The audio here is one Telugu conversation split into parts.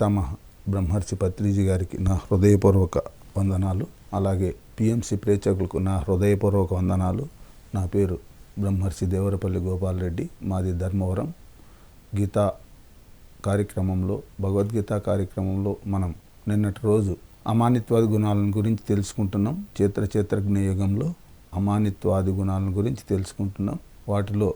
పితామహ బ్రహ్మర్షి పత్రిజీ గారికి నా హృదయపూర్వక వందనాలు. అలాగే పిఎంసి ప్రేక్షకులకు నా హృదయపూర్వక వందనాలు. నా పేరు బ్రహ్మర్షి దేవరపల్లి గోపాలరెడ్డి. మాది ధర్మవరం. గీతా కార్యక్రమంలో భగవద్గీత కార్యక్రమంలో మనం నిన్నటి రోజు అమానిత్వాది గుణాలను గురించి తెలుసుకుంటున్నాం. చేత్ర చేత్రజ్ఞ యుగంలో అమానిత్వాది గుణాలను గురించి తెలుసుకుంటున్నాం. వాటిలో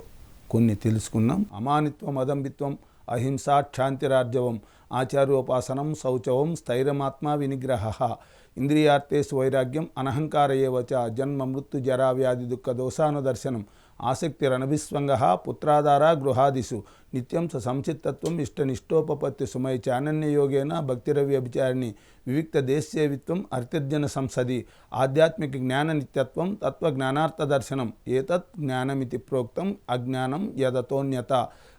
కొన్ని తెలుసుకున్నాం. అమానిత్వం అదంబిత్వం అహింస క్షాంతిరార్జవం ఆచార్యోపాసనం శౌచవం స్థైర్యమాత్మ వినిగ్రహ ఇంద్రియార్థేసు వైరాగ్యం అనహంకార ఏవచ జన్మ మృత్యు జరా వ్యాధి దుఃఖ దోషానుదర్శనం ఆసక్తిరనభిస్వంగ పుత్రాధార గృహాదిషు నిత్యం స సంచిత్తత్వం ఇష్టనిష్టోపపత్తి సుమై చానన్యయోగేన భక్తిరవి అభిచారిణి వివిక్త దేశసేవిత్వం అర్థజ్ఞన సంసది ఆధ్యాత్మిక జ్ఞాన నిత్యత్వం తత్వ జ్ఞానార్థ దర్శనం ఏతత్ జ్ఞానమితి ప్రోక్తం అజ్ఞానం యథతోన్యత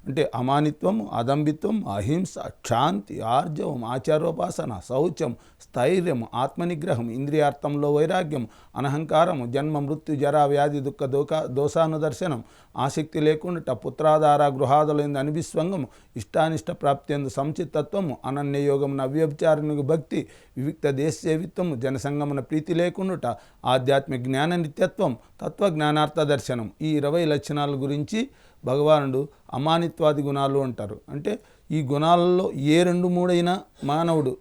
అంటే అమానిత్వం అదంబిత్వం అహింస క్షాంతి ఆర్జవం ఆచారోపాసన శౌచం స్థైర్యం ఆత్మనిగ్రహం ఇంద్రియార్థంలో వైరాగ్యం అనహంకారం జన్మ మృత్యు జరా వ్యాధి దుఃఖ దోక దోషానుదర్శనం ఆసక్తి లేకుండా పుత్రాధార గృహాదులైంది అనిభిస్వంగం ఇష్టానిష్ట ప్రాప్తి సంచిత్తత్వము అనన్యయోగం నవ్యభిచారణకు భక్తి వివిక్త దేశసేవిత్వము జనసంగమన ప్రీతి లేకుండుట ఆధ్యాత్మిక జ్ఞాన నిత్యత్వం తత్వ జ్ఞానార్థ దర్శనం ఈ ఇరవై లక్షణాల గురించి భగవానుడు అమానిత్వాది గుణాలు అంటారు. అంటే ఈ గుణాలలో ఏ రెండు మూడైనా మానవుడు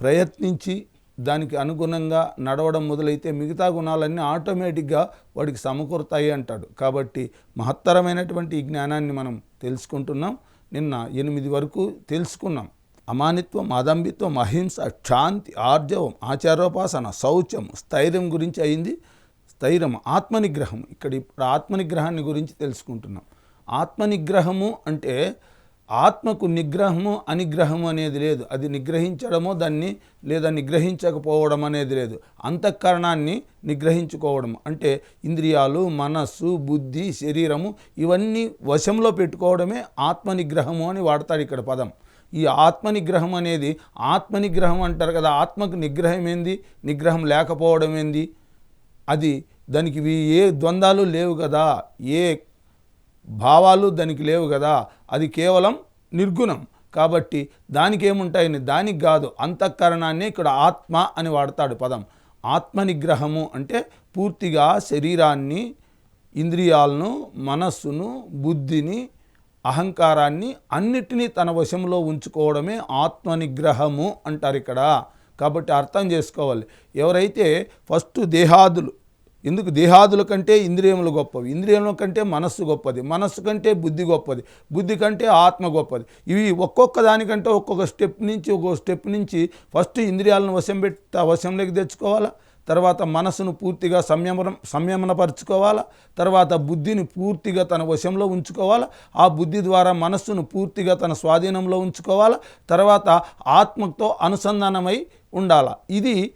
ప్రయత్నించి దానికి అనుగుణంగా నడవడం మొదలైతే మిగతా గుణాలన్నీ ఆటోమేటిక్గా వాడికి సమకూరుతాయి అంటాడు. కాబట్టి మహత్తరమైనటువంటి ఈ జ్ఞానాన్ని మనం తెలుసుకుంటున్నాం. నిన్న ఎనిమిది వరకు తెలుసుకున్నాం. అమానిత్వం అదంబిత్వం అహింస క్షాంతి ఆర్జవం ఆచారోపాసన శౌచం స్థైర్యం గురించి అయింది. స్థైర్యం ఆత్మనిగ్రహం. ఇక్కడ ఇప్పుడు ఆత్మనిగ్రహాన్ని గురించి తెలుసుకుంటున్నాం. ఆత్మనిగ్రహము అంటే ఆత్మకు నిగ్రహము అనిగ్రహము అనేది లేదు. అది నిగ్రహించడము దాన్ని లేదా నిగ్రహించకపోవడం అనేది లేదు. అంతఃకరణాన్ని నిగ్రహించుకోవడం అంటే ఇంద్రియాలు మనస్సు బుద్ధి శరీరము ఇవన్నీ వశంలో పెట్టుకోవడమే ఆత్మనిగ్రహము అని వాడతాడు ఇక్కడ పదం. ఈ ఆత్మనిగ్రహం అనేది ఆత్మనిగ్రహం అంటారు కదా ఆత్మకు నిగ్రహం ఏంది? నిగ్రహం లేకపోవడం ఏంది? అది దానికి ఏ ద్వంద్వాలు లేవు కదా. ఏ భావాలు దానికి లేవు కదా. అది కేవలం నిర్గుణం. కాబట్టి దానికి ఏముంటాయని దానికి కాదు. అంతఃకరణాన్ని ఇక్కడ ఆత్మ అని వాడతాడు పదం. ఆత్మ నిగ్రహము అంటే పూర్తిగా శరీరాన్ని ఇంద్రియాలను మనస్సును బుద్ధిని అహంకారాన్ని అన్నిటినీ తన వశంలో ఉంచుకోవడమే ఆత్మనిగ్రహము అంటారు ఇక్కడ. కాబట్టి అర్థం చేసుకోవాలి. ఎవరైతే ఫస్ట్ దేహాదులు ఎందుకు దేహాదుల కంటే ఇంద్రియములు గొప్పవి. ఇంద్రియముల కంటే మనస్సు గొప్పది. మనస్సు కంటే బుద్ధి గొప్పది. బుద్ధి కంటే ఆత్మ గొప్పది. ఇవి ఒక్కొక్క దానికంటే ఒక్కొక్క స్టెప్ నుంచి ఒక్కొక్క స్టెప్ నుంచి ఫస్ట్ ఇంద్రియాలను వశం పెట్టి వశంలోకి తెచ్చుకోవాలా? తర్వాత మనసును పూర్తిగా సంయమనం సంయమనపరచుకోవాలా? తర్వాత బుద్ధిని పూర్తిగా తన వశంలో ఉంచుకోవాలా? ఆ బుద్ధి ద్వారా మనస్సును పూర్తిగా తన స్వాధీనంలో ఉంచుకోవాలా? తర్వాత ఆత్మతో అనుసంధానమై ఉండాలా? ఇది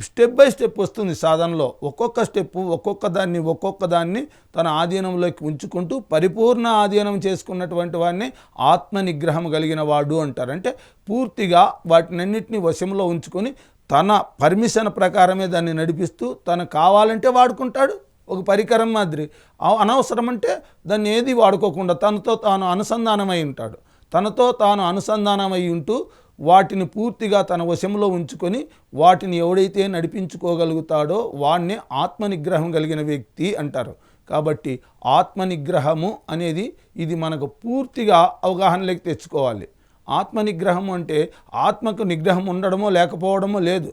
స్టెప్ బై స్టెప్ వస్తుంది సాధనలో. ఒక్కొక్క స్టెప్ ఒక్కొక్క దాన్ని ఒక్కొక్క దాన్ని తన ఆధీనంలోకి ఉంచుకుంటూ పరిపూర్ణ ఆధీనం చేసుకున్నటువంటి వాడిని ఆత్మ నిగ్రహం కలిగిన వాడు అంటారు. అంటే పూర్తిగా వాటినన్నింటినీ వశంలో ఉంచుకొని తన పర్మిషన్ ప్రకారమే దాన్ని నడిపిస్తూ తను కావాలంటే వాడుకుంటాడు. ఒక పరికరం మాదిరి. అనవసరం అంటే దాన్ని ఏది వాడుకోకుండా తనతో తాను అనుసంధానమై ఉంటాడు. తనతో తాను అనుసంధానమై ఉంటూ వాటిని పూర్తిగా తన వశంలో ఉంచుకొని వాటిని ఎవడైతే నడిపించుకోగలుగుతాడో వాడిని ఆత్మనిగ్రహం కలిగిన వ్యక్తి అంటారు. కాబట్టి ఆత్మనిగ్రహము అనేది ఇది మనకు పూర్తిగా అవగాహనలోకి తెచ్చుకోవాలి. ఆత్మనిగ్రహం అంటే ఆత్మకు నిగ్రహం ఉండడమో లేకపోవడమో లేదు.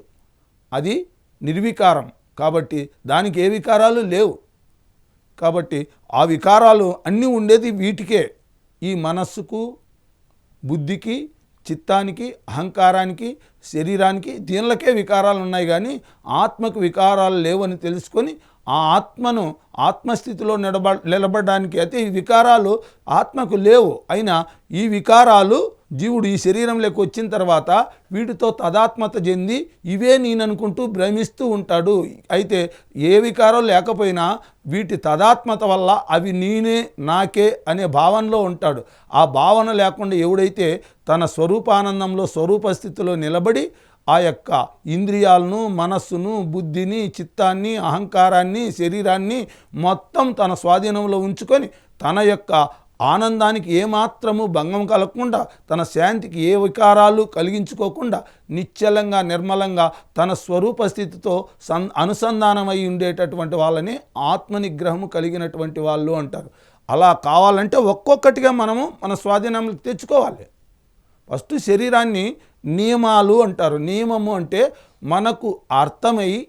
అది నిర్వికారం. కాబట్టి దానికి ఏ వికారాలు లేవు. కాబట్టి ఆ వికారాలు అన్నీ ఉండేది వీటికే. ఈ మనస్సుకు బుద్ధికి చిత్తానికి అహంకారానికి శరీరానికి దీనిలకే వికారాలు ఉన్నాయి కానీ ఆత్మకు వికారాలు లేవని తెలుసుకొని ఆ ఆత్మను ఆత్మస్థితిలో నిలబ నిలబడడానికి అయితే ఈ వికారాలు ఆత్మకు లేవు. అయినా ఈ వికారాలు జీవుడు ఈ శరీరంలోకి వచ్చిన తర్వాత వీటితో తదాత్మత చెంది ఇవే నేననుకుంటూ భ్రమిస్తూ ఉంటాడు. అయితే ఏ వికారం లేకపోయినా వీటి తదాత్మత వల్ల అవి నేనే నాకే అనే భావనలో ఉంటాడు. ఆ భావన లేకుండా ఎవడైతే తన స్వరూపానందంలో స్వరూప స్థితిలో నిలబడి ఆ యొక్క ఇంద్రియాలను మనస్సును బుద్ధిని చిత్తాన్ని అహంకారాన్ని శరీరాన్ని మొత్తం తన స్వాధీనంలో ఉంచుకొని తన యొక్క ఆనందానికి ఏమాత్రము భంగం కలగకుండా తన శాంతికి ఏ వికారాలు కలిగించుకోకుండా నిశ్చలంగా నిర్మలంగా తన స్వరూప స్థితితో సన్ అనుసంధానమై ఉండేటటువంటి వాళ్ళని ఆత్మనిగ్రహము కలిగినటువంటి వాళ్ళు అంటారు. అలా కావాలంటే ఒక్కొక్కటిగా మనము మన స్వాధీనంలోకి తెచ్చుకోవాలి. ఫస్ట్ శరీరాన్ని నియమాలు అంటారు. నియమము అంటే మనకు అర్థమై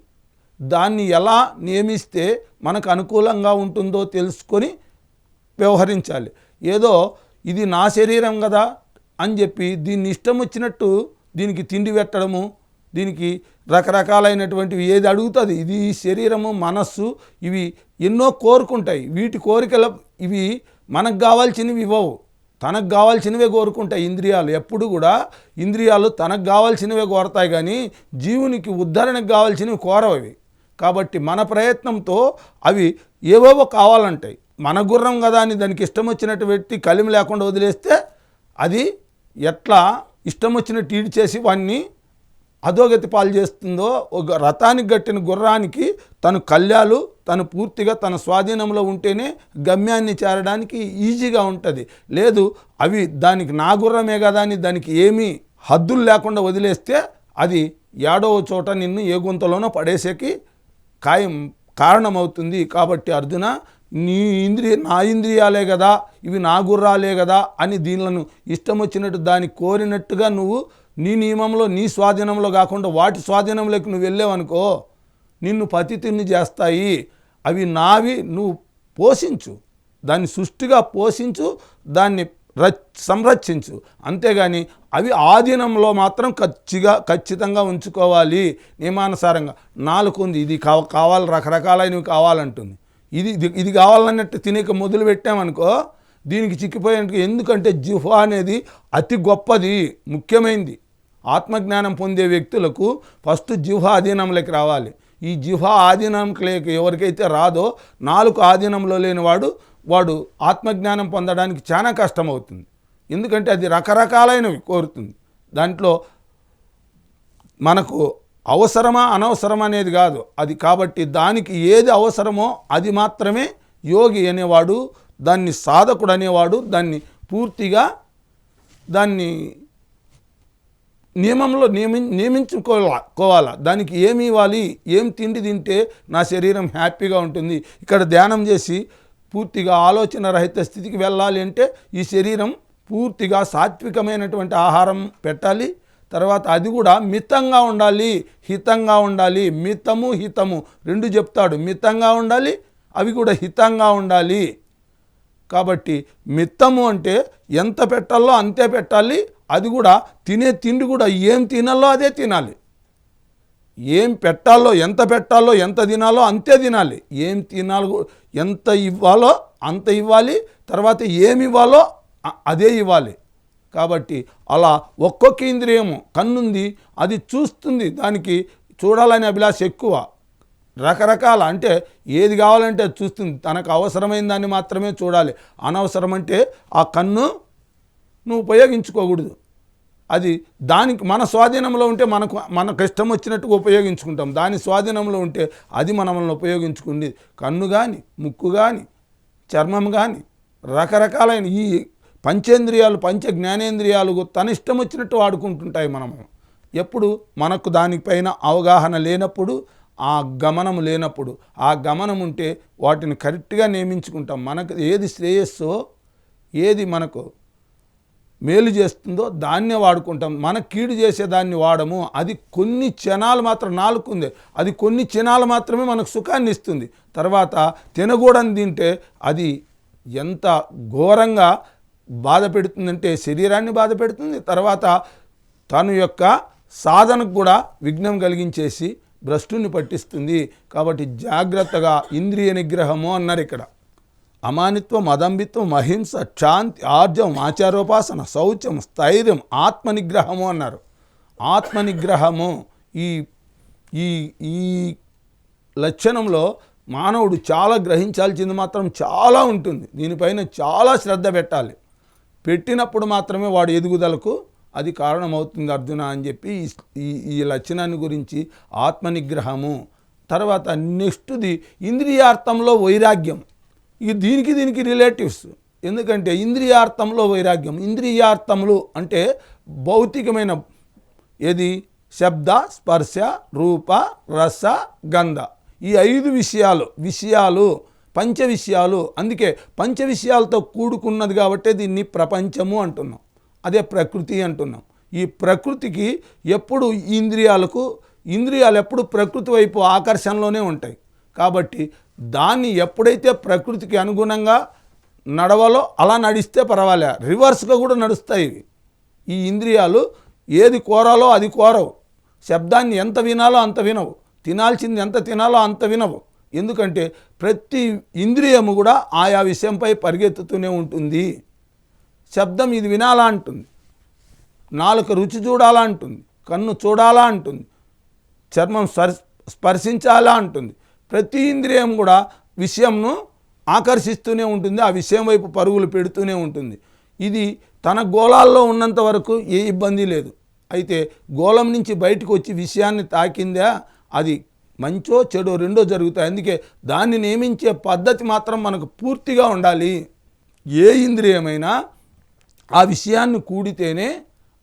దాన్ని ఎలా నియమిస్తే మనకు అనుకూలంగా ఉంటుందో తెలుసుకొని వ్యవహరించాలి. ఏదో ఇది నా శరీరం కదా అని చెప్పి దీన్ని ఇష్టం వచ్చినట్టు దీనికి తిండి పెట్టడము దీనికి రకరకాలైనటువంటివి ఏది అడుగుతుంది? ఇది శరీరము మనస్సు ఇవి ఎన్నో కోరుకుంటాయి. వీటి కోరికల ఇవి మనకు కావాల్సినవి ఇవ్వవు. తనకు కావాల్సినవే కోరుకుంటాయి ఇంద్రియాలు. ఎప్పుడు కూడా ఇంద్రియాలు తనకు కావాల్సినవే కోరతాయి కానీ జీవునికి ఉద్ధరణకు కావాల్సినవి కోరవవి కాబట్టి మన ప్రయత్నంతో అవి ఏవేవో కావాలంటాయి. మన గుర్రం కదా అని దానికి ఇష్టం వచ్చినట్టు పెట్టి కలిమి లేకుండా వదిలేస్తే అది ఎట్లా ఇష్టం వచ్చినట్టు ఈడ్ చేసి వాడిని అధోగతి పాలు చేస్తుందో ఒక రథానికి గట్టిన గుర్రానికి తను కళ్యాలు తను పూర్తిగా తన స్వాధీనంలో ఉంటేనే గమ్యాన్ని చేరడానికి ఈజీగా ఉంటుంది. లేదు అవి దానికి నా గుర్రమే కదా అని దానికి ఏమీ హద్దులు లేకుండా వదిలేస్తే అది ఏడవ చోట నిన్ను ఏ గుంతలోనో పడేసేకి ఖాయం కారణమవుతుంది. కాబట్టి అర్జున నీ ఇంద్రియ నా ఇంద్రియాలే కదా ఇవి నా గుర్రాలే కదా అని దీనిలను ఇష్టం వచ్చినట్టు దాన్ని కోరినట్టుగా నువ్వు నీ నియమంలో నీ స్వాధీనంలో కాకుండా వాటి స్వాధీనంలోకి నువ్వు వెళ్ళావనుకో నిన్ను పతితిని చేస్తాయి. అవి నావి నువ్వు పోషించు. దాన్ని సుష్టిగా పోషించు దాన్ని రచ్ సంరక్షించు. అంతేగాని అవి ఆధీనంలో మాత్రం ఖచ్చిగా ఖచ్చితంగా ఉంచుకోవాలి నియమానుసారంగా. నాలుగు ఉంది ఇది కావ కావాలి రకరకాలైనవి కావాలంటుంది. ఇది ఇది కావాలన్నట్టు తినేక మొదలు పెట్టామనుకో దీనికి చిక్కిపోయేందుకు ఎందుకంటే జిహ అనేది అతి గొప్పది ముఖ్యమైనది ఆత్మజ్ఞానం పొందే వ్యక్తులకు ఫస్ట్ జిహ ఆధీనంలోకి రావాలి. ఈ జిహ ఆధీనంలోకి ఎవరికైతే రాదో నాలుగు ఆధీనంలో లేనివాడు వాడు ఆత్మజ్ఞానం పొందడానికి చాలా కష్టమవుతుంది. ఎందుకంటే అది రకరకాలైనవి కోరుతుంది. దాంట్లో మనకు అవసరమా అనవసరమా అనేది కాదు. అది కాబట్టి దానికి ఏది అవసరమో అది మాత్రమే యోగి అనేవాడు దాన్ని సాధకుడు అనేవాడు దాన్ని పూర్తిగా దాన్ని నియమంలో నియమి నియమించుకోవాలా కోవాలా. దానికి ఏమి ఇవ్వాలి ఏం తిండి తింటే నా శరీరం హ్యాపీగా ఉంటుంది. ఇక్కడ ధ్యానం చేసి పూర్తిగా ఆలోచన రహిత స్థితికి వెళ్ళాలి అంటే ఈ శరీరం పూర్తిగా సాత్వికమైనటువంటి ఆహారం పెట్టాలి. తర్వాత అది కూడా మితంగా ఉండాలి హితంగా ఉండాలి మితము హితము. రెండు చెప్తాడు మితంగా ఉండాలి అవి కూడా హితంగా ఉండాలి. కాబట్టి మిత్తము అంటే ఎంత పెట్టాలో అంతే పెట్టాలి అది కూడా తినే తిండి కూడా ఏం తినాలో అదే తినాలి. ఏం పెట్టాలో ఎంత పెట్టాలో ఎంత తినాలో అంతే తినాలి. ఏం తినాలో ఎంత ఇవ్వాలో అంత ఇవ్వాలి తర్వాత ఏమి ఇవ్వాలో అదే ఇవ్వాలి. కాబట్టి అలా ఒక్కొక్క ఇంద్రియము కన్నుంది అది చూస్తుంది. దానికి చూడాలనే అభిలాష ఎక్కువ. రకరకాల అంటే ఏది కావాలంటే అది చూస్తుంది. తనకు అవసరమైన దాన్ని మాత్రమే చూడాలి. అనవసరం అంటే ఆ కన్ను నువ్వు ఉపయోగించుకోకూడదు. అది దానికి మన స్వాధీనంలో ఉంటే మనకు మనకు ఇష్టం వచ్చినట్టుగా ఉపయోగించుకుంటాం. దాని స్వాధీనంలో ఉంటే అది మనల్ని ఉపయోగించుకుంది. కన్ను కానీ ముక్కు కానీ చర్మం కానీ రకరకాలైన ఈ పంచేంద్రియాలు పంచ జ్ఞానేంద్రియాలు తన ఇష్టం వచ్చినట్టు వాడుకుంటుంటాయి మనము. ఎప్పుడు మనకు దానిపైన అవగాహన లేనప్పుడు ఆ గమనం లేనప్పుడు ఆ గమనం ఉంటే వాటిని కరెక్ట్గా నియమించుకుంటాం. మనకు ఏది శ్రేయస్సో ఏది మనకు మేలు చేస్తుందో దాన్నే వాడుకుంటాం. మన కీడు చేసే దాన్ని వాడము. అది కొన్ని క్షణాలు మాత్రం నాలుకుంది అది కొన్ని క్షణాలు మాత్రమే మనకు సుఖాన్ని ఇస్తుంది. తర్వాత తినగూడని తింటే అది ఎంత ఘోరంగా బాధ పెడుతుందంటే శరీరాన్ని బాధ పెడుతుంది. తర్వాత తను యొక్క సాధనకు కూడా విఘ్నం కలిగించేసి భ్రష్టుని పట్టిస్తుంది. కాబట్టి జాగ్రత్తగా ఇంద్రియ నిగ్రహము అన్నారు ఇక్కడ. అమానిత్వం అదంబిత్వం అహింస శాంతి ఆర్జం ఆచారోపాసన శౌచం స్థైర్యం ఆత్మనిగ్రహము అన్నారు. ఆత్మనిగ్రహము ఈ ఈ ఈ లక్షణంలో మానవుడు చాలా గ్రహించాల్సింది మాత్రం చాలా ఉంటుంది. దీనిపైన చాలా శ్రద్ధ పెట్టాలి. పెట్టినప్పుడు మాత్రమే వాడు ఎదుగుదలకు అది కారణమవుతుంది అర్జున అని చెప్పి ఈ- ఈ లక్షణాన్ని గురించి ఆత్మనిగ్రహము తర్వాత నెక్స్ట్ది ఇంద్రియార్థంలో వైరాగ్యం. ఇక దీనికి దీనికి రిలేటివ్స్ ఎందుకంటే ఇంద్రియార్థంలో వైరాగ్యం ఇంద్రియార్థములు అంటే భౌతికమైన ఏది? శబ్ద స్పర్శ రూప రస గంధ. ఈ ఐదు విషయాలు విషయాలు పంచ విషయాలు అందుకే పంచ విషయాలతో కూడుకున్నది కాబట్టే దీన్ని ప్రపంచము అంటున్నాం. అదే ప్రకృతి అంటున్నాం. ఈ ప్రకృతికి ఎప్పుడు ఇంద్రియాలకు ఇంద్రియాలు ఎప్పుడు ప్రకృతి వైపు ఆకర్షణలోనే ఉంటాయి. కాబట్టి దాన్ని ఎప్పుడైతే ప్రకృతికి అనుగుణంగా నడవాలో అలా నడిస్తే పర్వాలే. రివర్స్గా కూడా నడుస్తాయి ఈ ఇంద్రియాలు ఏది కోరాలో అది కోరవు. శబ్దాన్ని ఎంత వినాలో అంత వినవు. తినాల్సింది ఎంత తినాలో అంత వినవు. ఎందుకంటే ప్రతి ఇంద్రియము కూడా ఆయా విషయంపై పరిగెత్తుతూనే ఉంటుంది. శబ్దం ఇది వినాలా అంటుంది. నాలుక రుచి చూడాలా అంటుంది. కన్ను చూడాలా అంటుంది. చర్మం స్పర్శించాలా అంటుంది. ప్రతి ఇంద్రియం కూడా విషయంను ఆకర్షిస్తూనే ఉంటుంది. ఆ విషయం వైపు పరుగులు పెడుతూనే ఉంటుంది. ఇది తన గోళాల్లో ఉన్నంత వరకు ఏ ఇబ్బంది లేదు. అయితే గోళం నుంచి బయటకు వచ్చి విషయాన్ని తాకిందా? అది మంచో చెడో రెండో జరుగుతాయి. అందుకే దాన్ని నియమించే పద్ధతి మాత్రం మనకు పూర్తిగా ఉండాలి. ఏ ఇంద్రియమైనా ఆ విషయాన్ని కూడితేనే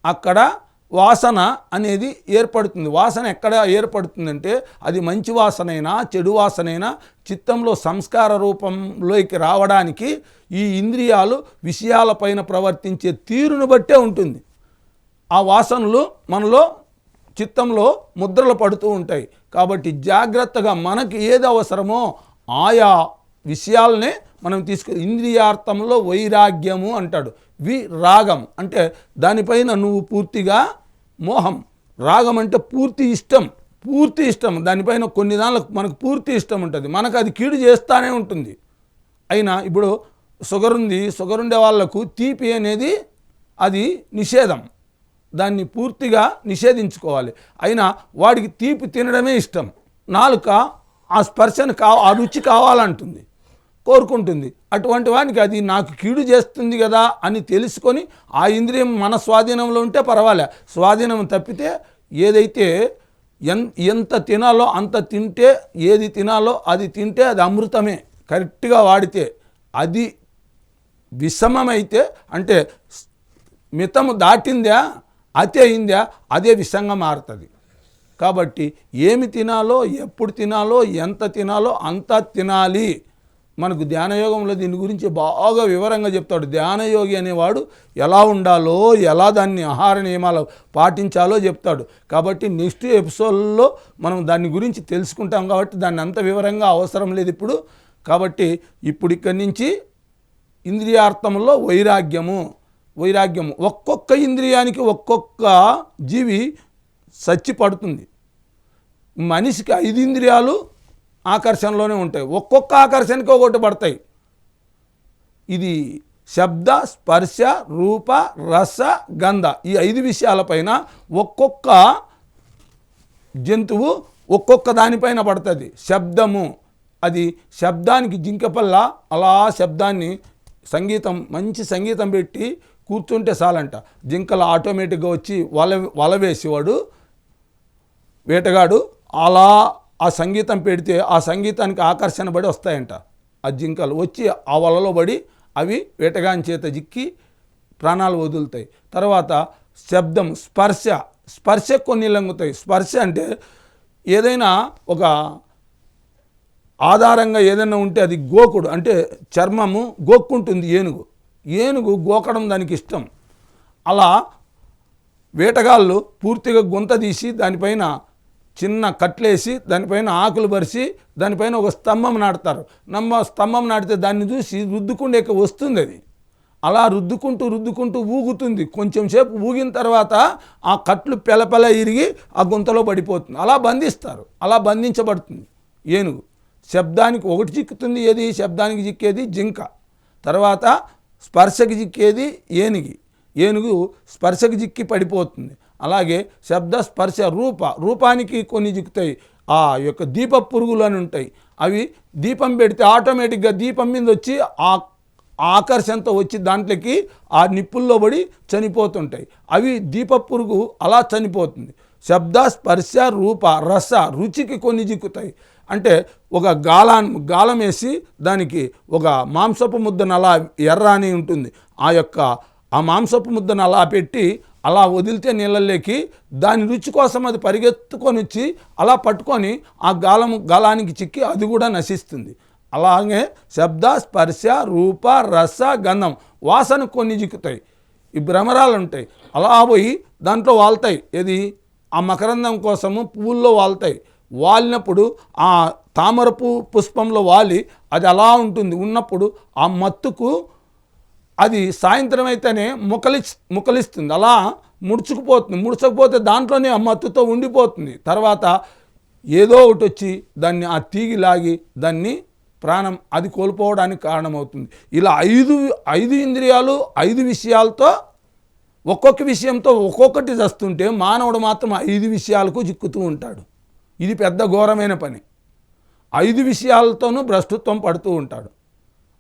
అక్కడ వాసన అనేది ఏర్పడుతుంది. వాసన ఎక్కడ ఏర్పడుతుందంటే అది మంచి వాసనైనా చెడు వాసనైనా చిత్తంలో సంస్కార రూపంలోకి రావడానికి ఈ ఇంద్రియాలు విషయాలపైన ప్రవర్తించే తీరును బట్టే ఉంటుంది. ఆ వాసనలు మనలో చిత్తంలో ముద్రలు పడుతూ ఉంటాయి. కాబట్టి జాగ్రత్తగా మనకి ఏది అవసరమో ఆయా విషయాలనే మనం తీసుకు ఇంద్రియార్థంలో వైరాగ్యము అంటాడు. వి రాగం అంటే దానిపైన నువ్వు పూర్తిగా మోహం. రాగం అంటే పూర్తి ఇష్టం. పూర్తి ఇష్టం. దానిపైన కొన్ని దానిలకు మనకు పూర్తి ఇష్టం ఉంటుంది. మనకు అది కీడు చేస్తూనే ఉంటుంది. అయినా ఇప్పుడు షుగర్ ఉంది షుగర్ ఉండే వాళ్ళకు తీపి అనేది అది నిషేధం. దాన్ని పూర్తిగా నిషేధించుకోవాలి. అయినా వాడికి తీపి తినడమే ఇష్టం. నాలుక ఆ స్పర్శను కావ ఆ రుచి కావాలంటుంది కోరుకుంటుంది. అటువంటి వానికి అది నాకు కీడు చేస్తుంది కదా అని తెలుసుకొని ఆ ఇంద్రియం మన స్వాధీనంలో ఉంటే పర్వాలే. స్వాధీనం తప్పితే ఏదైతే ఎన్ ఎంత తినాలో అంత తింటే ఏది తినాలో అది తింటే అది అమృతమే. కరెక్ట్గా వాడితే అది విషమమైతే అంటే మితము దాటిందా? అతి అయిందా అదే విషంగా మారుతుంది. కాబట్టి ఏమి తినాలో ఎప్పుడు తినాలో ఎంత తినాలో అంత తినాలి. మనకు ధ్యానయోగంలో దీని గురించి బాగా వివరంగా చెప్తాడు. ధ్యానయోగి అనేవాడు ఎలా ఉండాలో ఎలా దాన్ని ఆహార నియమాలు పాటించాలో చెప్తాడు. కాబట్టి నెక్స్ట్ ఎపిసోడ్లో మనం దాని గురించి తెలుసుకుంటాం కాబట్టి దాన్ని అంత వివరంగా అవసరం లేదు ఇప్పుడు. కాబట్టి ఇప్పుడు ఇక్కడి నుంచి ఇంద్రియార్థంలో వైరాగ్యము. వైరాగ్యము. ఒక్కొక్క ఇంద్రియానికి ఒక్కొక్క జీవి సచ్చి పడుతుంది మనిషికి ఐదు ఇంద్రియాలు ఆకర్షణలోనే ఉంటాయి. ఒక్కొక్క ఆకర్షణకి ఒకటి పడతాయి. ఇది శబ్ద స్పర్శ రూప రస గంధ ఈ ఐదు విషయాలపైన ఒక్కొక్క జంతువు ఒక్కొక్క దానిపైన పడుతుంది. శబ్దము అది శబ్దానికి జింకపల్ల అలా శబ్దాన్ని సంగీతం మంచి సంగీతం పెట్టి కూర్చుంటే చాలంట. జింకలు ఆటోమేటిక్గా వచ్చి వల వల వేసేవాడు వేటగాడు అలా ఆ సంగీతం పెడితే ఆ సంగీతానికి ఆకర్షణ పడి వస్తాయంట. ఆ జింకలు వచ్చి ఆ వలలో పడి అవి వేటగాని చేత జిక్కి ప్రాణాలు వదులుతాయి. తర్వాత శబ్దం స్పర్శ స్పర్శ కొన్ని లంగుతాయి. స్పర్శ అంటే ఏదైనా ఒక ఆధారంగా ఏదైనా ఉంటే అది గోకుడు అంటే చర్మము గోక్కుంటుంది ఏనుగు. ఏనుగు గోకడం దానికి ఇష్టం. అలా వేటగాళ్ళు పూర్తిగా గుంత తీసి దానిపైన చిన్న కట్లేసి దానిపైన ఆకులు పరిచి దానిపైన ఒక స్తంభం నాటుతారు. నమ్మ స్తంభం నాటితే దాన్ని చూసి రుద్దుకుండే వస్తుంది అది. అలా రుద్దుకుంటూ రుద్దుకుంటూ ఊగుతుంది. కొంచెం సేపు ఊగిన తర్వాత ఆ కట్లు పెలపెల ఇరిగి ఆ గుంతలో పడిపోతుంది. అలా బంధిస్తారు. అలా బంధించబడుతుంది ఏనుగు. శబ్దానికి ఒకటి చిక్కుతుంది. ఏది? శబ్దానికి చిక్కేది? జింక. తర్వాత స్పర్శకి చిక్కేది ఏనుగి. ఏనుగు స్పర్శకి చిక్కి పడిపోతుంది. అలాగే శబ్ద స్పర్శ రూప రూపానికి కొన్ని చిక్కుతాయి. ఆ యొక్క దీప పురుగులు అని ఉంటాయి అవి దీపం పెడితే ఆటోమేటిక్గా దీపం మీద వచ్చి ఆ ఆకర్షణతో వచ్చి దాంట్లోకి ఆ నిప్పుల్లో పడి చనిపోతుంటాయి. అవి దీప పురుగు అలా చనిపోతుంది. శబ్ద స్పర్శ రూప రస రుచికి కొన్ని చిక్కుతాయి. అంటే ఒక గాలా గాలం వేసి దానికి ఒక మాంసపు ముద్దను అలా ఎర్ర అని ఉంటుంది. ఆ యొక్క ఆ మాంసపు ముద్దను అలా పెట్టి అలా వదిలితే నీళ్ళల్లోకి దాని రుచి కోసం అది పరిగెత్తుకొని వచ్చి అలా పట్టుకొని ఆ గాలం గాలానికి చిక్కి అది కూడా నశిస్తుంది. అలాగే శబ్ద స్పర్శ రూప రస గంధం వాసన కొన్ని చిక్కుతాయి. ఈ భ్రమరాలు ఉంటాయి అలా పోయి దాంట్లో వాళ్తాయి. ఏది? ఆ మకరందం కోసము పువ్వుల్లో వాళ్తాయి. వాలినప్పుడు ఆ తామరపు పుష్పంలో వాలి అది అలా ఉంటుంది. ఉన్నప్పుడు ఆ మత్తుకు అది సాయంత్రం అయితేనే ముకలి ముకలిస్తుంది అలా ముడుచుకుపోతుంది. ముడుచకపోతే దాంట్లోనే ఆ మత్తుతో ఉండిపోతుంది. తర్వాత ఏదో ఒకటి వచ్చి దాన్ని ఆ తీగి లాగి దాన్ని ప్రాణం అది కోల్పోవడానికి కారణమవుతుంది. ఇలా ఐదు ఐదు ఇంద్రియాలు ఐదు విషయాలతో ఒక్కొక్క విషయంతో ఒక్కొక్కటి చస్తుంటే మానవుడు మాత్రం ఐదు విషయాలకు చిక్కుతూ ఉంటాడు. ఇది పెద్ద ఘోరమైన పని. ఐదు విషయాలతోనూ భ్రష్టుత్వం పడుతూ ఉంటాడు.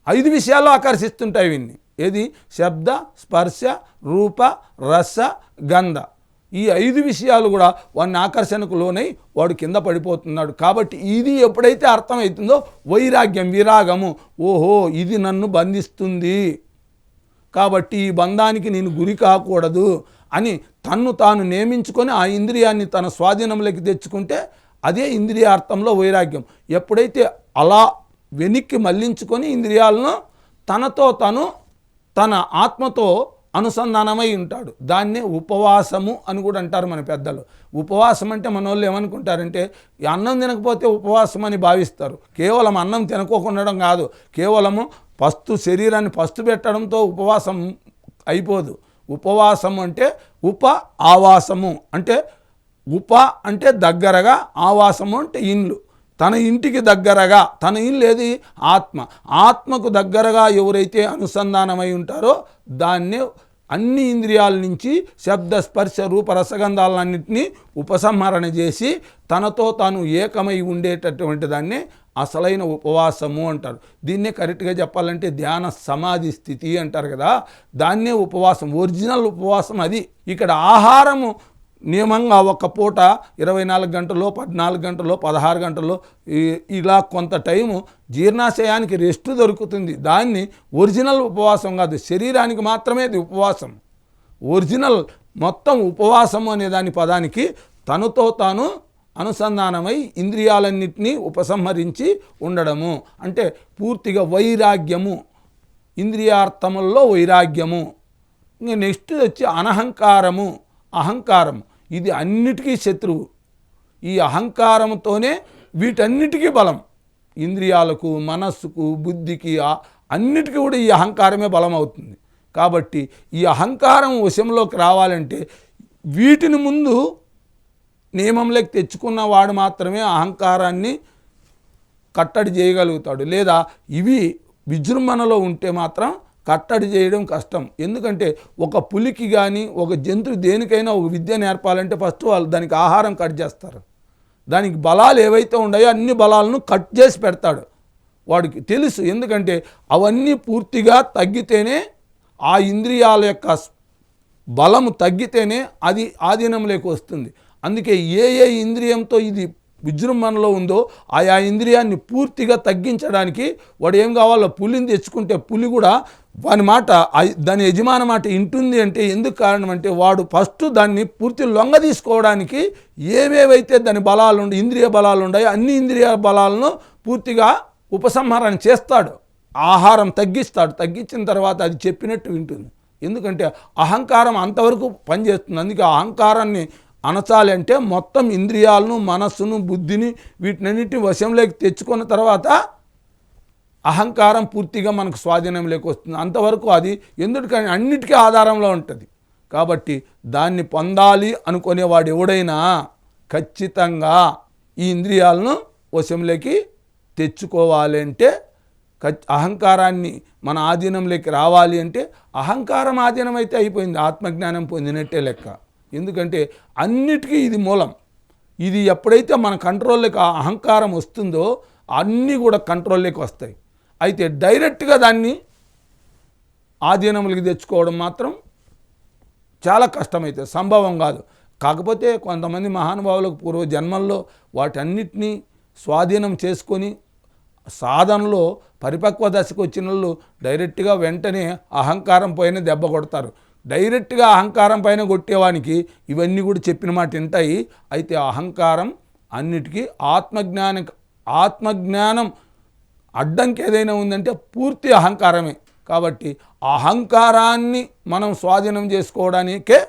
ఐదు విషయాలు ఆకర్షిస్తుంటాయి వీన్ని. ఏది? శబ్ద స్పర్శ రూప రస గంధ. ఈ ఐదు విషయాలు కూడా వాడిని ఆకర్షణకు లోనై వాడు కింద పడిపోతున్నాడు. కాబట్టి ఇది ఎప్పుడైతే అర్థమవుతుందో వైరాగ్యం విరాగము. ఓహో ఇది నన్ను బంధిస్తుంది. కాబట్టి ఈ బంధానికి నేను గురి కాకూడదు అని తన్ను తాను నియమించుకొని ఆ ఇంద్రియాన్ని తన స్వాధీనంలోకి తెచ్చుకుంటే అదే ఇంద్రియార్థంలో వైరాగ్యం. ఎప్పుడైతే అలా వెనక్కి మళ్ళించుకొని ఇంద్రియాలను తనతో తను తన ఆత్మతో అనుసంధానమై ఉంటాడు. దాన్నే ఉపవాసము అని కూడా అంటారు మన పెద్దలు. ఉపవాసం అంటే మన వాళ్ళు ఏమనుకుంటారంటే అన్నం తినకపోతే ఉపవాసం అని భావిస్తారు. కేవలం అన్నం తినకోకుండా కాదు. కేవలము పస్తు శరీరాన్ని పస్తు పెట్టడంతో ఉపవాసం అయిపోదు. ఉపవాసం అంటే ఉప ఆవాసము. అంటే ఉప అంటే దగ్గరగా ఆవాసము అంటే ఇండ్లు. తన ఇంటికి దగ్గరగా తన ఇల్లు ఏది? ఆత్మ. ఆత్మకు దగ్గరగా ఎవరైతే అనుసంధానమై ఉంటారో దాన్నే అన్ని ఇంద్రియాల నుంచి శబ్ద స్పర్శ రూప రసగంధాలన్నింటినీ ఉపసంహరణ చేసి తనతో తాను ఏకమై ఉండేటటువంటి దాన్ని అసలైన ఉపవాసము అంటారు. దీన్నే కరెక్ట్గా చెప్పాలంటే ధ్యాన సమాధి స్థితి అంటారు కదా. దాన్నే ఉపవాసం ఒరిజినల్ ఉపవాసం అది. ఇక్కడ ఆహారము నియమంగా ఒక పూట ఇరవై నాలుగు గంటల్లో పద్నాలుగు గంటల్లో పదహారు గంటల్లో ఇలా కొంత టైము జీర్ణాశయానికి రెస్ట్ దొరుకుతుంది. దాన్ని ఒరిజినల్ ఉపవాసం కాదు శరీరానికి మాత్రమే అది ఉపవాసం. ఒరిజినల్ మొత్తం ఉపవాసము అనే దాని పదానికి తనతో తాను అనుసంధానమై ఇంద్రియాలన్నింటినీ ఉపసంహరించి ఉండడము. అంటే పూర్తిగా వైరాగ్యము ఇంద్రియార్థముల్లో వైరాగ్యము. ఇంక నెక్స్ట్ వచ్చి అనహంకారము అహంకారం ఇది అన్నిటికీ శత్రువు. ఈ అహంకారంతోనే వీటన్నిటికీ బలం. ఇంద్రియాలకు మనస్సుకు బుద్ధికి అన్నిటికీ కూడా ఈ అహంకారమే బలం అవుతుంది కాబట్టి ఈ అహంకారం వశంలోకి రావాలంటే వీటిని ముందు నియమంలోకి తెచ్చుకున్న వాడు మాత్రమే అహంకారాన్ని కట్టడి చేయగలుగుతాడు. లేదా ఇవి విజృంభణలో ఉంటే మాత్రం కట్టడి చేయడం కష్టం. ఎందుకంటే ఒక పులికి కానీ ఒక జంతువు దేనికైనా ఒక విద్య నేర్పాలంటే ఫస్ట్ వాళ్ళు దానికి ఆహారం కట్ చేస్తారు. దానికి బలాలు ఏవైతే ఉన్నాయో అన్ని బలాలను కట్ చేసి పెడతాడు. వాడికి తెలుసు. ఎందుకంటే అవన్నీ పూర్తిగా తగ్గితేనే ఆ ఇంద్రియాల యొక్క బలము తగ్గితేనే అది ఆధీనంలోకి వస్తుంది. అందుకే ఏ ఏ ఇంద్రియంతో ఇది విజృంభణలో ఉందో ఆయా ఇంద్రియాన్ని పూర్తిగా తగ్గించడానికి వాడు ఏం కావాలో పులిని తెచ్చుకుంటే పులి కూడా వాని మాట దాని యజమాని మాట ఇంటుంది అంటే ఎందుకు కారణం అంటే వాడు ఫస్ట్ దాన్ని పూర్తి లొంగ తీసుకోవడానికి ఏవేవైతే దాని బలాలు ఉండి ఇంద్రియ బలాలు ఉన్నాయో అన్ని ఇంద్రియ బలాలను పూర్తిగా ఉపసంహరణ చేస్తాడు. ఆహారం తగ్గిస్తాడు. తగ్గించిన తర్వాత అది చెప్పినట్టు వింటుంది. ఎందుకంటే అహంకారం అంతవరకు పనిచేస్తుంది. అందుకే ఆ అహంకారాన్ని అనచాలి అంటే మొత్తం ఇంద్రియాలను మనస్సును బుద్ధిని వీటినన్నిటిని వశంలోకి తెచ్చుకున్న తర్వాత అహంకారం పూర్తిగా మనకు స్వాధీనం వస్తుంది. అంతవరకు అది ఎందుకని అన్నిటికీ ఆధారంలో ఉంటుంది. కాబట్టి దాన్ని పొందాలి అనుకునేవాడు ఎవడైనా ఖచ్చితంగా ఈ ఇంద్రియాలను వశంలోకి తెచ్చుకోవాలి అంటే అహంకారాన్ని మన ఆధీనంలోకి రావాలి అంటే అహంకారం ఆధీనమైతే అయిపోయింది ఆత్మజ్ఞానం పొందినట్టే లెక్క. ఎందుకంటే అన్నిటికీ ఇది మూలం. ఇది ఎప్పుడైతే మన కంట్రోల్లోకి ఆ అహంకారం వస్తుందో అన్నీ కూడా కంట్రోల్లోకి వస్తాయి. అయితే డైరెక్ట్గా దాన్ని ఆధీనములకి తెచ్చుకోవడం మాత్రం చాలా కష్టమైతే సంభవం కాదు. కాకపోతే కొంతమంది మహానుభావులకు పూర్వ జన్మల్లో వాటన్నిటినీ స్వాధీనం చేసుకొని సాధనలో పరిపక్వ దశకు వచ్చిన వాళ్ళు డైరెక్ట్గా వెంటనే అహంకారం పైన దెబ్బ కొడతారు. డైరెక్ట్గా అహంకారం పైన కొట్టేవానికి ఇవన్నీ కూడా చెప్పిన మాట వింటాయి. అయితే అహంకారం అన్నిటికీ ఆత్మజ్ఞానం ఆత్మజ్ఞానం అడ్డంకి ఏదైనా ఉందంటే పూర్తి అహంకారమే. కాబట్టి అహంకారాన్ని మనం స్వాధీనం చేసుకోవడానికే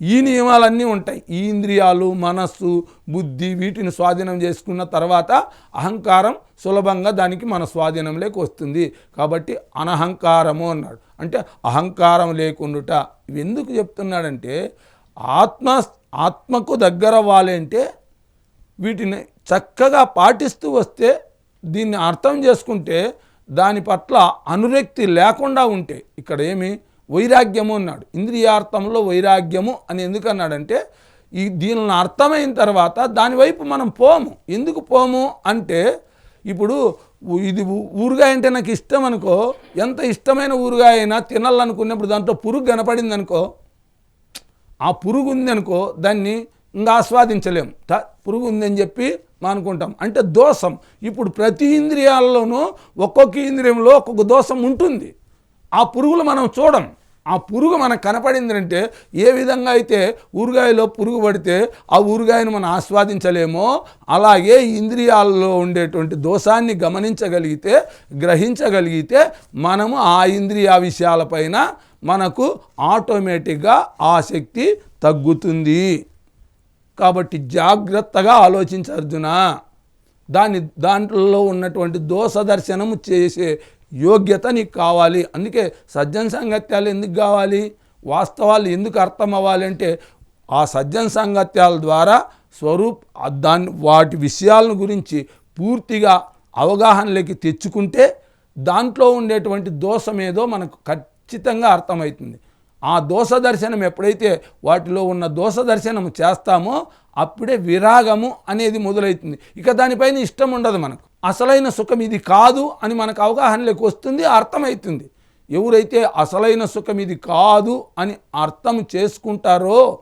ఈ నియమాలన్నీ ఉంటాయి. ఈ ఇంద్రియాలు మనస్సు బుద్ధి వీటిని స్వాధీనం చేసుకున్న తర్వాత అహంకారం సులభంగా దానికి మన స్వాధీనంలోకి వస్తుంది. కాబట్టి అనహంకారము అన్నాడు. అంటే అహంకారం లేకుండుట ఇవి ఎందుకు చెప్తున్నాడంటే ఆత్మ ఆత్మకు దగ్గర అవ్వాలంటే వీటిని చక్కగా పాటిస్తూ వస్తే దీన్ని అర్థం చేసుకుంటే దాని పట్ల అనురక్తి లేకుండా ఉంటే ఇక్కడ ఏమి? వైరాగ్యము అన్నాడు. ఇంద్రియార్థంలో వైరాగ్యము అని ఎందుకన్నాడంటే ఈ దీనిని అర్థమైన తర్వాత దానివైపు మనం పోము. ఎందుకు పోము అంటే ఇప్పుడు ఇది ఊరుగాయ అంటే నాకు ఇష్టం అనుకో ఎంత ఇష్టమైన ఊరుగాయ అయినా తినాలనుకున్నప్పుడు దాంట్లో పురుగు కనపడింది అనుకో ఆ పురుగు ఉందనుకో దాన్ని ఇంకా ఆస్వాదించలేము త- పురుగు ఉందని చెప్పి అనుకుంటాం అంటే దోషం. ఇప్పుడు ప్రతి ఇంద్రియాల్లోనూ ఒక్కొక్క ఇంద్రియంలో ఒక్కొక్క దోషం ఉంటుంది. ఆ పురుగులు మనం చూడం. ఆ పురుగు మనకు కనపడిందంటే ఏ విధంగా అయితే ఊరగాయలో పురుగు పడితే ఆ ఊరగాయను మనం ఆస్వాదించలేమో అలాగే ఇంద్రియాల్లో ఉండేటువంటి దోషాన్ని గమనించగలిగితే గ్రహించగలిగితే మనము ఆ ఇంద్రియ విషయాలపైన మనకు ఆటోమేటిక్గా ఆ శక్తి తగ్గుతుంది. కాబట్టి జాగ్రత్తగా ఆలోచించు అర్జున. దాని దాంట్లో ఉన్నటువంటి దోష దర్శనము చేసే యోగ్యత నీకు కావాలి. అందుకే సజ్జన సంగత్యాలు ఎందుకు కావాలి? వాస్తవాలు ఎందుకు అర్థం అవ్వాలంటే ఆ సజ్జన సంగత్యాల ద్వారా స్వరూప్ దాని వాటి విషయాలను గురించి పూర్తిగా అవగాహనలోకి తెచ్చుకుంటే దాంట్లో ఉండేటువంటి దోషం ఏదో మనకు ఖచ్చితంగా అర్థమవుతుంది. ఆ దోష దర్శనం ఎప్పుడైతే వాటిలో ఉన్న దోష దర్శనం చేస్తామో అప్పుడే విరాగము అనేది మొదలవుతుంది. ఇక దానిపైన ఇష్టం ఉండదు మనకు. అసలైన సుఖం ఇది కాదు అని మనకు అవగాహనలోకి వస్తుంది అర్థమవుతుంది. ఎవరైతే అసలైన సుఖం ఇది కాదు అని అర్థం చేసుకుంటారో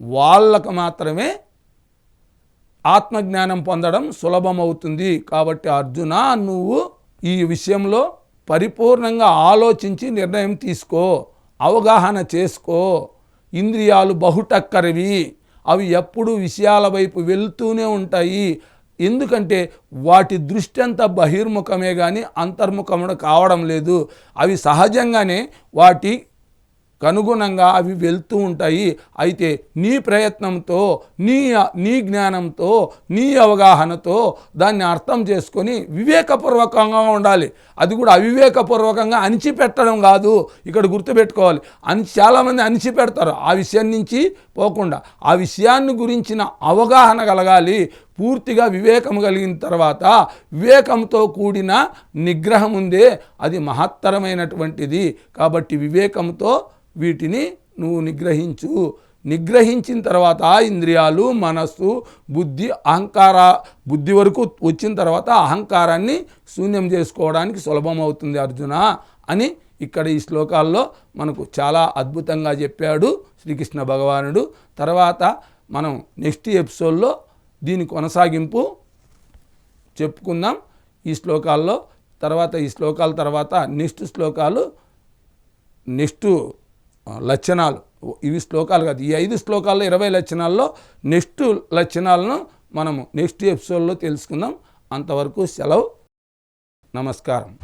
వాళ్ళకు మాత్రమే ఆత్మజ్ఞానం పొందడం సులభమవుతుంది. కాబట్టి అర్జున నువ్వు ఈ విషయంలో పరిపూర్ణంగా ఆలోచించి నిర్ణయం తీసుకో. అవగాహన చేసుకో. ఇంద్రియాలు బహుటక్కరివి. అవి ఎప్పుడు విషయాల వైపు వెళ్తూనే ఉంటాయి. ఎందుకంటే వాటి దృష్టి అంతా బహిర్ముఖమే కానీ అంతర్ముఖముడు కావడం లేదు. అవి సహజంగానే వాటి కనుగుణంగా అవి వెళ్తూ ఉంటాయి. అయితే నీ ప్రయత్నంతో నీ నీ జ్ఞానంతో నీ అవగాహనతో దాన్ని అర్థం చేసుకొని వివేకపూర్వకంగా ఉండాలి. అది కూడా అవివేకపూర్వకంగా అణిచిపెట్టడం కాదు. ఇక్కడ గుర్తుపెట్టుకోవాలి. అని చాలామంది అణిచిపెడతారు. ఆ విషయం నుంచి పోకుండా. ఆ విషయాన్ని గురించిన అవగాహన కలగాలి. పూర్తిగా వివేకం కలిగిన తర్వాత వివేకంతో కూడిన నిగ్రహం ఉందే అది మహత్తరమైనటువంటిది. కాబట్టి వివేకంతో వీటిని నువ్వు నిగ్రహించు. నిగ్రహించిన తర్వాత ఇంద్రియాలు మనస్సు బుద్ధి అహంకార బుద్ధి వరకు వచ్చిన తర్వాత అహంకారాన్ని శూన్యం చేసుకోవడానికి సులభం అవుతుంది అర్జున అని ఇక్కడ ఈ శ్లోకాల్లో మనకు చాలా అద్భుతంగా చెప్పాడు శ్రీకృష్ణ భగవానుడు. తర్వాత మనం నెక్స్ట్ ఎపిసోడ్లో దీని కొనసాగింపు చెప్పుకుందాం. ఈ శ్లోకాల్లో తర్వాత ఈ శ్లోకాల తర్వాత నెక్స్ట్ శ్లోకాలు నెక్స్ట్ లక్షణాలు. ఇవి శ్లోకాలు కాదు. ఈ ఐదు శ్లోకాల్లో ఇరవై లక్షణాల్లో నెక్స్ట్ లక్షణాలను మనము నెక్స్ట్ ఎపిసోడ్లో తెలుసుకుందాం. అంతవరకు సెలవు. నమస్కారం.